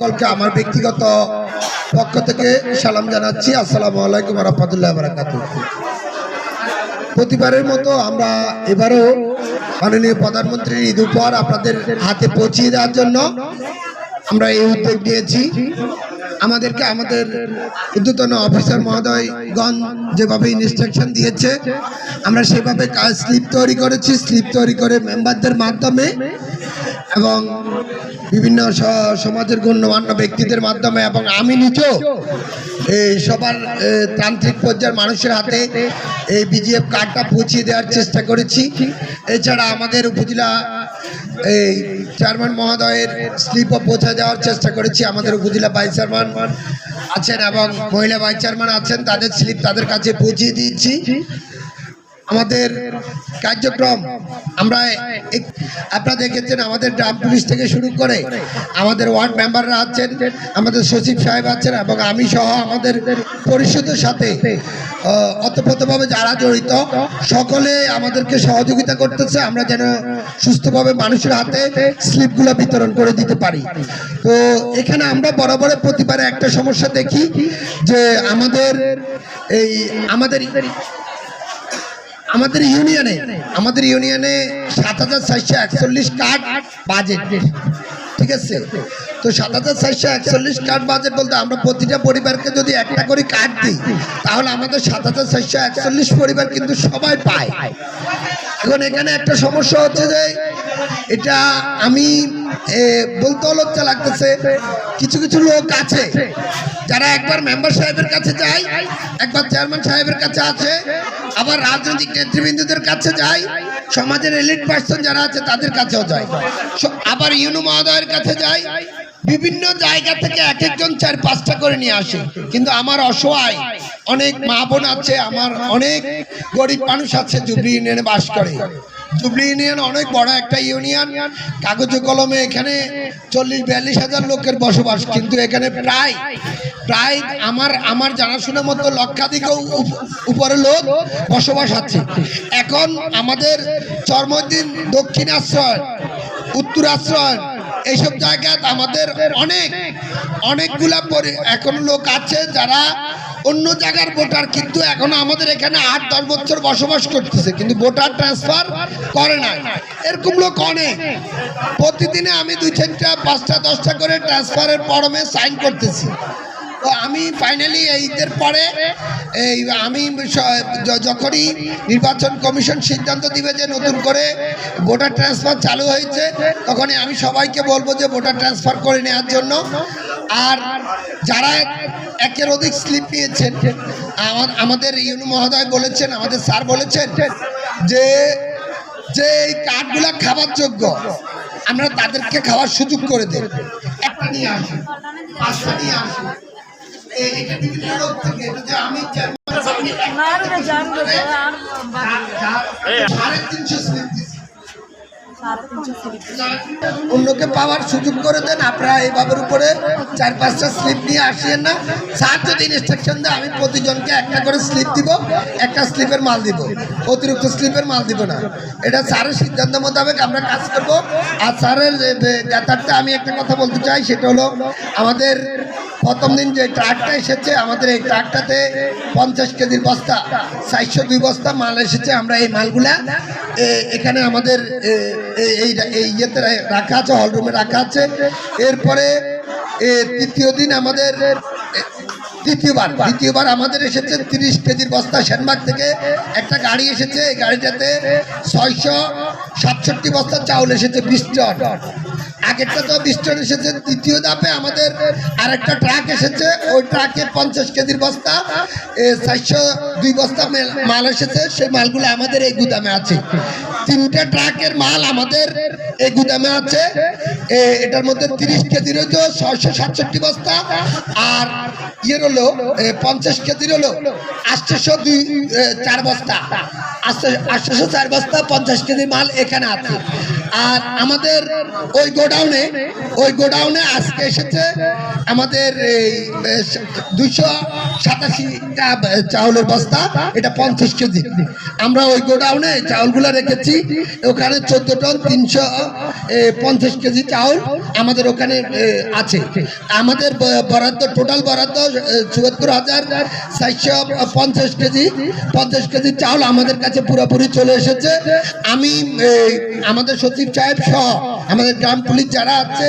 সকলকে আমার ব্যক্তিগত পক্ষ থেকে সালাম জানাচ্ছি। আসসালামু আলাইকুম রহমতুল্লাহ বারাকাত প্রতিবারের মতো আমরা এবারও মাননীয় প্রধানমন্ত্রীর ঈদ উপহার আপনাদের হাতে পৌঁছিয়ে দেওয়ার জন্য আমরা এই উদ্যোগ নিয়েছি। আমাদেরকে আমাদের ঊর্ধ্বতন অফিসার মহোদয়গণ যেভাবে ইনস্ট্রাকশন দিয়েছে, আমরা সেভাবে কাজ স্লিপ তৈরি করেছি। স্লিপ তৈরি করে মেম্বারদের মাধ্যমে এবং বিভিন্ন সমাজের গণ্যমান্য ব্যক্তিদের মাধ্যমে এবং আমি নিজেও এই সবার তান্ত্রিক পর্যায়ের মানুষের হাতে এই বিজিএফ কার্ডটা পৌঁছিয়ে দেওয়ার চেষ্টা করেছি। এছাড়া আমাদের উপজেলা এই চেয়ারম্যান মহোদয়ের স্লিপও পৌঁছে দেওয়ার চেষ্টা করেছি। আমাদের উপজেলা ভাইস চেয়ারম্যান আছেন এবং মহিলা ভাইস চেয়ারম্যান আছেন, তাদের স্লিপ তাদের কাছে পৌঁছিয়ে দিয়েছি। আমাদের কার্যক্রম, আমরা আপনারা দেখেছেন আমাদের গ্রাম পুলিশ থেকে শুরু করে আমাদের ওয়ার্ড মেম্বাররা আছেন, আমাদের সচিব সাহেব আছেন এবং আমি সহ আমাদের পরিষদের সাথে অতপ্রতভাবে যারা জড়িত, সকলে আমাদেরকে সহযোগিতা করতেছে, আমরা যেন সুস্থভাবে মানুষের হাতে স্লিপগুলো বিতরণ করে দিতে পারি। তো এখানে আমরা বরাবর প্রতিবারে একটা সমস্যা দেখি যে আমাদের এই, আমাদের আমাদের ইউনিয়নে আমাদের ইউনিয়নে সাত হাজার চারশো একচল্লিশ কার্ড বাজেট ঠিক আছে? তো সাত হাজার চারশো একচল্লিশ কার্ড বাজেট বলতে আমরা প্রতিটা পরিবারকে যদি একটা করে কার্ড দিই, তাহলে আমাদের সাত হাজার চারশো একচল্লিশ পরিবার কিন্তু সবাই পায়। এখন এখানে একটা সমস্যা হচ্ছে যে এটা আমি বলতে লজ্জা লাগতেছে কিছু কিছু লোক আছে যারা একবার মেম্বার সাহেবের কাছে যায়, একবার চেয়ারম্যান সাহেবের কাছে আছে, আবার রাজনৈতিক নেতৃবৃন্দদের কাছে যায় সমাজের এলিট পার্সন যারা আছে, তাদের কাছেও যায় আবার ইউনু মহোদয়ের কাছে যায় বিভিন্ন জায়গা থেকে এক একজন চার পাঁচটা করে নিয়ে আসে। কিন্তু আমার অসহায়, অনেক মা বোন আছে, আমার অনেক গরিব মানুষ আছে, জুবলি ইউনিয়নে বাস করে। জুবলি ইউনিয়ন অনেক বড় একটা ইউনিয়ন। কাগজে কলমে এখানে চল্লিশ, বিয়াল্লিশ হাজার লোকের বসবাস। কিন্তু এখানে প্রায় প্রায় আমার আমার জানাশোনা মতো লক্ষাধিক উপ- উপরে লোক বসবাস আছে। এখন আমাদের চর্মদিন দক্ষিণ আশ্রয়, উত্তর আশ্রয়, এইসব জায়গায় আমাদের অনেক, অনেকগুলা এখন লোক আছে যারা অন্য জায়গার ভোটার, কিন্তু এখন আমাদের এখানে আট, দশ বছর বসবাস করতেছে, কিন্তু ভোটার ট্রান্সফার করে না এরকম লোক অনেক। প্রতিদিনে আমি দুই চারটা পাঁচটা, দশটা করে ট্রান্সফারের ফর্মে সাইন করতেছি। আমি ফাইনালি ঈদের পরে এই আমি যখনই নির্বাচন কমিশন সিদ্ধান্ত দিবে যে নতুন করে ভোটার ট্রান্সফার চালু হয়েছে, তখনই আমি সবাইকে বলব যে ভোটার ট্রান্সফার করে নেওয়ার জন্য। আর যারা একের অধিক স্লিপ নিয়েছেন, আমা- আমাদের ইউনু মহোদয় বলেছেন, আমাদের স্যার বলেছেন যে যে এই কার্ডগুলা খাবার যোগ্য আমরা তাদেরকে খাওয়ার সুযোগ করে দেব। একটা নিয়ে আসি পাঁচটা নিয়ে আসি অন্যকে পাওয়ার সুযোগ করে দেন আপনারা এইভাবের উপরে চার পাঁচটা স্লিপ নিয়ে আসিয়েন না স্যার যদি ইনস্ট্রাকশন দেয় আমি প্রতিজনকে একটা করে স্লিপ দিব একটা স্লিপের মাল দিব অতিরিক্ত স্লিপের মাল দিব না এটা স্যারের সিদ্ধান্ত মোতাবেক আমরা কাজ করব আর স্যারের নেতারটা আমি একটা কথা বলতে চাই সেটা হলো আমাদের প্রথম দিন যে ট্রাকটা এসেছে, আমাদের এই ট্রাকটাতে পঞ্চাশ কেজির বস্তা, চারশো দুই বস্তা মাল এসেছে। আমরা এই মালগুলা এখানে আমাদের এই- ইয়েতে রাখা আছে হলরুমে রাখা আছে। এরপরে তৃতীয় দিন আমাদের দ্বিতীয়বার দ্বিতীয়বার আমাদের এসেছে তিরিশ কেজির বস্তা সেনবাগ থেকে একটা গাড়ি এসেছে, এই গাড়িটাতে ছয়শো সাতষট্টি বস্তা চাউল এসেছে, বিশ টন। আগেরটা তো বিশ টন এসেছে দ্বিতীয় ধাপে আমাদের আরেকটা ট্রাক এসেছে, ওই ট্রাকে পঞ্চাশ কেজির বস্তা চারশো দুই বস্তা মাল এসেছে, সেই মালগুলো আমাদের এই গুদামে আছে। তিনটা ট্রাকের মাল আমাদের এই গুদামে আছে এটার মধ্যে তিরিশ কেজির হইতো ছয়শো সাতষট্টি বস্তা। আর ইয়ের হলো পঞ্চাশ কেজির হলো আটশোশো দুই চার বস্তা। আটশোশো চার বস্তা, পঞ্চাশ কেজি মাল এখানে আছে। আর আমাদের ওই গোডাউনে ওই গোডাউনে আজকে এসেছে আমাদের এই দুইশো সাতাশিটা চাউলের বস্তা, এটা পঞ্চাশ কেজি। আমরা ওই গোডাউনে চাউলগুলো রেখেছি, ওখানে চোদ্দ টন, তিনশো পঞ্চাশ কেজি চাউল আমাদের ওখানে আছে। আমাদের বরাদ্দ, টোটাল বরাদ্দ চুয়াত্তর হাজার চারশো পঞ্চাশ কেজি। পঞ্চাশ কেজি চাউল আমাদের কাছে পুরোপুরি চলে এসেছে। আমি আমাদের আমাদের সচিব সাহেব সহ আমাদের গ্রাম পুলিশ যারা আছে